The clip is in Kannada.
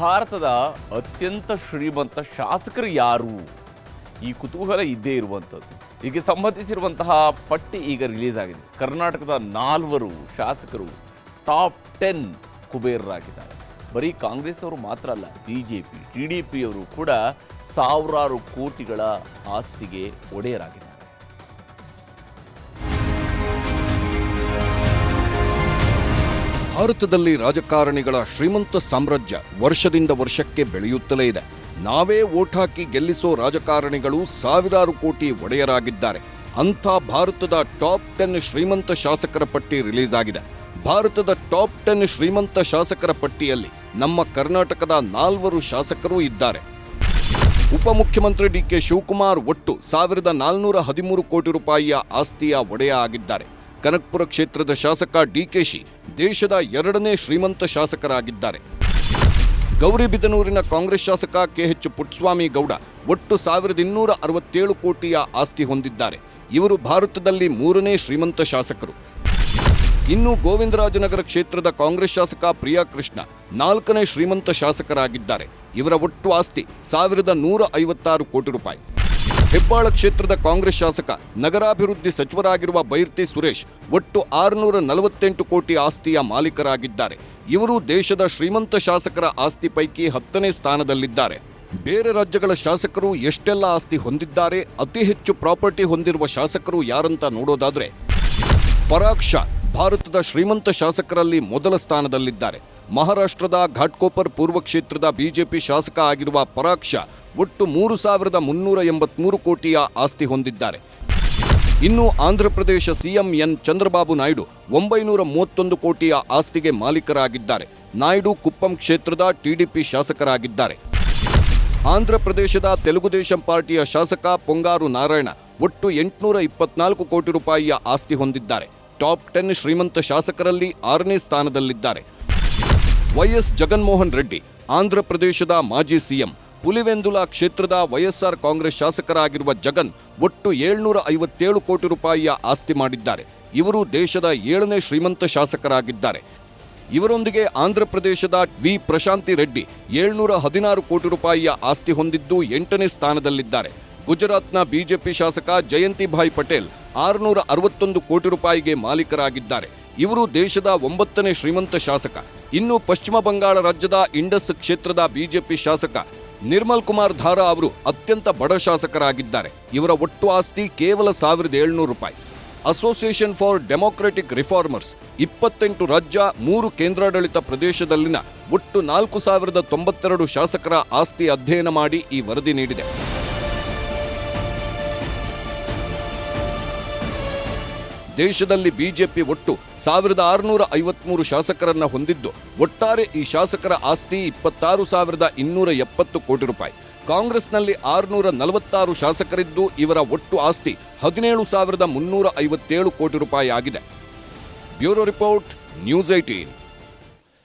ಭಾರತದ ಅತ್ಯಂತ ಶ್ರೀಮಂತ ಶಾಸಕರು ಯಾರು? ಈ ಕುತೂಹಲ ಇದ್ದೇ ಇರುವಂಥದ್ದು. ಈಗ ಸಂಬಂಧಿಸಿರುವಂತಹ ಪಟ್ಟಿ ಈಗ ರಿಲೀಸ್ ಆಗಿದೆ. ಕರ್ನಾಟಕದ ನಾಲ್ವರು ಶಾಸಕರು ಟಾಪ್ ಟೆನ್ ಕುಬೇರರಾಗಿದ್ದಾರೆ. ಬರೀ ಕಾಂಗ್ರೆಸ್ ಅವರು ಮಾತ್ರ ಅಲ್ಲ B J P T D ಪಿಯವರು ಕೂಡ ಸಾವಿರಾರು ಕೋಟಿಗಳ ಆಸ್ತಿಗೆ ಒಡೆಯರಾಗಿದ್ದಾರೆ. ಭಾರತದಲ್ಲಿ ರಾಜಕಾರಣಿಗಳ ಶ್ರೀಮಂತ ಸಾಮ್ರಾಜ್ಯ ವರ್ಷದಿಂದ ವರ್ಷಕ್ಕೆ ಬೆಳೆಯುತ್ತಲೇ ಇದೆ. ನಾವೇ ಓಟ್ ಹಾಕಿ ಗೆಲ್ಲಿಸೋ ರಾಜಕಾರಣಿಗಳು ಸಾವಿರಾರು ಕೋಟಿ ಒಡೆಯರಾಗಿದ್ದಾರೆ. ಅಂಥ ಭಾರತದ ಟಾಪ್ ಟೆನ್ ಶ್ರೀಮಂತ ಶಾಸಕರ ಪಟ್ಟಿ ರಿಲೀಸ್ ಆಗಿದೆ. ಭಾರತದ ಟಾಪ್ ಟೆನ್ ಶ್ರೀಮಂತ ಶಾಸಕರ ಪಟ್ಟಿಯಲ್ಲಿ ನಮ್ಮ ಕರ್ನಾಟಕದ ನಾಲ್ವರು ಶಾಸಕರು ಇದ್ದಾರೆ. ಉಪಮುಖ್ಯಮಂತ್ರಿ ಡಿಕೆ ಶಿವಕುಮಾರ್ ಒಟ್ಟು ಸಾವಿರದ ನಾಲ್ನೂರ ಹದಿಮೂರು ಕೋಟಿ ರೂಪಾಯಿಯ ಆಸ್ತಿಯ ಒಡೆಯ ಆಗಿದ್ದಾರೆ. ಕನಕಪುರ ಕ್ಷೇತ್ರದ ಶಾಸಕ ಡಿಕೆಶಿ ದೇಶದ ಎರಡನೇ ಶ್ರೀಮಂತ ಶಾಸಕರಾಗಿದ್ದಾರೆ. ಗೌರಿಬಿದನೂರಿನ ಕಾಂಗ್ರೆಸ್ ಶಾಸಕ ಕೆಎಚ್ ಪುಟ್ಸ್ವಾಮಿ ಗೌಡ ಒಟ್ಟು ಸಾವಿರದ ಇನ್ನೂರ ಅರವತ್ತೇಳು ಕೋಟಿಯ ಆಸ್ತಿ ಹೊಂದಿದ್ದಾರೆ. ಇವರು ಭಾರತದಲ್ಲಿ ಮೂರನೇ ಶ್ರೀಮಂತ ಶಾಸಕರು. ಇನ್ನು ಗೋವಿಂದರಾಜನಗರ ಕ್ಷೇತ್ರದ ಕಾಂಗ್ರೆಸ್ ಶಾಸಕ ಪ್ರಿಯಾ ಕೃಷ್ಣ ನಾಲ್ಕನೇ ಶ್ರೀಮಂತ ಶಾಸಕರಾಗಿದ್ದಾರೆ. ಇವರ ಒಟ್ಟು ಆಸ್ತಿ ಸಾವಿರದ ನೂರ ಐವತ್ತಾರು ಕೋಟಿ ರೂಪಾಯಿ. ಹೆಬ್ಬಾಳ ಕ್ಷೇತ್ರದ ಕಾಂಗ್ರೆಸ್ ಶಾಸಕ, ನಗರಾಭಿವೃದ್ಧಿ ಸಚಿವರಾಗಿರುವ ಬೈರ್ತಿ ಸುರೇಶ್ ಒಟ್ಟು ಆರುನೂರ ನಲವತ್ತೆಂಟು ಕೋಟಿ ಆಸ್ತಿಯ ಮಾಲೀಕರಾಗಿದ್ದಾರೆ. ಇವರು ದೇಶದ ಶ್ರೀಮಂತ ಶಾಸಕರ ಆಸ್ತಿ ಪೈಕಿ ಹತ್ತನೇ ಸ್ಥಾನದಲ್ಲಿದ್ದಾರೆ. ಬೇರೆ ರಾಜ್ಯಗಳ ಶಾಸಕರು ಎಷ್ಟೆಲ್ಲ ಆಸ್ತಿ ಹೊಂದಿದ್ದಾರೆ, ಅತಿ ಹೆಚ್ಚು ಪ್ರಾಪರ್ಟಿ ಹೊಂದಿರುವ ಶಾಸಕರು ಯಾರಂತ ನೋಡೋದಾದ್ರೆ, ಪರಾಗ್ ಶಾ, ಭಾರತದ ಶ್ರೀಮಂತ ಶಾಸಕರಲ್ಲಿ ಮೊದಲ ಸ್ಥಾನದಲ್ಲಿದ್ದಾರೆ. ಮಹಾರಾಷ್ಟ್ರದ ಘಾಟ್ಕೋಪರ್ ಪೂರ್ವ ಕ್ಷೇತ್ರದ ಬಿಜೆಪಿ ಶಾಸಕ ಆಗಿರುವ ಪರಾಕ್ಷ ಒಟ್ಟು ಮೂರು ಸಾವಿರದ ಮುನ್ನೂರ ಎಂಬತ್ಮೂರು ಕೋಟಿಯ ಆಸ್ತಿ ಹೊಂದಿದ್ದಾರೆ. ಇನ್ನು ಆಂಧ್ರಪ್ರದೇಶ ಸಿಎಂ ಎನ್ ಚಂದ್ರಬಾಬು ನಾಯ್ಡು ಒಂಬೈನೂರ ಮೂವತ್ತೊಂದು ಕೋಟಿಯ ಆಸ್ತಿಗೆ ಮಾಲೀಕರಾಗಿದ್ದಾರೆ. ನಾಯ್ಡು ಕುಪ್ಪಂ ಕ್ಷೇತ್ರದ ಟಿಡಿಪಿ ಶಾಸಕರಾಗಿದ್ದಾರೆ. ಆಂಧ್ರಪ್ರದೇಶದ ತೆಲುಗುದೇಶಂ ಪಾರ್ಟಿಯ ಶಾಸಕ ಪೊಂಗಾರು ನಾರಾಯಣ ಒಟ್ಟು ಎಂಟುನೂರ ಇಪ್ಪತ್ನಾಲ್ಕು ಕೋಟಿ ರೂಪಾಯಿಯ ಆಸ್ತಿ ಹೊಂದಿದ್ದಾರೆ. ಟಾಪ್ ಟೆನ್ ಶ್ರೀಮಂತ ಶಾಸಕರಲ್ಲಿ ಆರನೇ ಸ್ಥಾನದಲ್ಲಿದ್ದಾರೆ. ವೈಎಸ್ ಜಗನ್ಮೋಹನ್ ರೆಡ್ಡಿ ಆಂಧ್ರಪ್ರದೇಶದ ಮಾಜಿ ಸಿಎಂ, ಪುಲಿವೆಂದುಲಾ ಕ್ಷೇತ್ರದ ವೈಎಸ್ಆರ್ ಕಾಂಗ್ರೆಸ್ ಶಾಸಕರಾಗಿರುವ ಜಗನ್ ಒಟ್ಟು ಏಳ್ನೂರ ಐವತ್ತೇಳು ಕೋಟಿ ರೂಪಾಯಿಯ ಆಸ್ತಿ ಮಾಡಿದ್ದಾರೆ. ಇವರು ದೇಶದ ಏಳನೇ ಶ್ರೀಮಂತ ಶಾಸಕರಾಗಿದ್ದಾರೆ. ಇವರೊಂದಿಗೆ ಆಂಧ್ರಪ್ರದೇಶದ ವಿ ಪ್ರಶಾಂತಿ ರೆಡ್ಡಿ ಏಳ್ನೂರ ಹದಿನಾರು ಕೋಟಿ ರೂಪಾಯಿಯ ಆಸ್ತಿ ಹೊಂದಿದ್ದು ಎಂಟನೇ ಸ್ಥಾನದಲ್ಲಿದ್ದಾರೆ. ಗುಜರಾತ್ನ ಬಿಜೆಪಿ ಶಾಸಕ ಜಯಂತಿಭಾಯ್ ಪಟೇಲ್ ಆರುನೂರ ಅರವತ್ತೊಂದು ಕೋಟಿ ರೂಪಾಯಿಗೆ ಮಾಲೀಕರಾಗಿದ್ದಾರೆ. ಇವರು ದೇಶದ ಒಂಬತ್ತನೇ ಶ್ರೀಮಂತ ಶಾಸಕ. ಇನ್ನು ಪಶ್ಚಿಮ ಬಂಗಾಳ ರಾಜ್ಯದ ಇಂಡಸ್ ಕ್ಷೇತ್ರದ ಬಿಜೆಪಿ ಶಾಸಕ ನಿರ್ಮಲ್ ಕುಮಾರ್ ಧಾರಾ ಅವರು ಅತ್ಯಂತ ಬಡ ಶಾಸಕರಾಗಿದ್ದಾರೆ. ಇವರ ಒಟ್ಟು ಆಸ್ತಿ ಕೇವಲ ಸಾವಿರದ ಏಳ್ನೂರು ರೂಪಾಯಿ. ಅಸೋಸಿಯೇಷನ್ ಫಾರ್ ಡೆಮೊಕ್ರೆಟಿಕ್ ರಿಫಾರ್ಮರ್ಸ್ ಇಪ್ಪತ್ತೆಂಟು ರಾಜ್ಯ, ಮೂರು ಕೇಂದ್ರಾಡಳಿತ ಪ್ರದೇಶದಲ್ಲಿನ ಒಟ್ಟು ನಾಲ್ಕು ಸಾವಿರದ ತೊಂಬತ್ತೆರಡು ಶಾಸಕರ ಆಸ್ತಿ ಅಧ್ಯಯನ ಮಾಡಿ ಈ ವರದಿ ನೀಡಿದೆ. ದೇಶದಲ್ಲಿ ಬಿಜೆಪಿ ಒಟ್ಟು ಸಾವಿರದ ಆರುನೂರ ಐವತ್ಮೂರು ಶಾಸಕರನ್ನ ಹೊಂದಿದ್ದು, ಒಟ್ಟಾರೆ ಈ ಶಾಸಕರ ಆಸ್ತಿ ಇಪ್ಪತ್ತಾರು ಸಾವಿರದ ಇನ್ನೂರ ಎಪ್ಪತ್ತು ಕೋಟಿ ರೂಪಾಯಿ. ಕಾಂಗ್ರೆಸ್ನಲ್ಲಿ ಆರುನೂರ ನಲವತ್ತಾರು ಶಾಸಕರಿದ್ದು, ಇವರ ಒಟ್ಟು ಆಸ್ತಿ ಹದಿನೇಳು ಸಾವಿರದ ಮುನ್ನೂರ ಐವತ್ತೇಳು ಕೋಟಿ ರೂಪಾಯಿ ಆಗಿದೆ ಬ್ಯೂರೋ ರಿಪೋರ್ಟ್, ನ್ಯೂಸ್ ಏಟೀನ್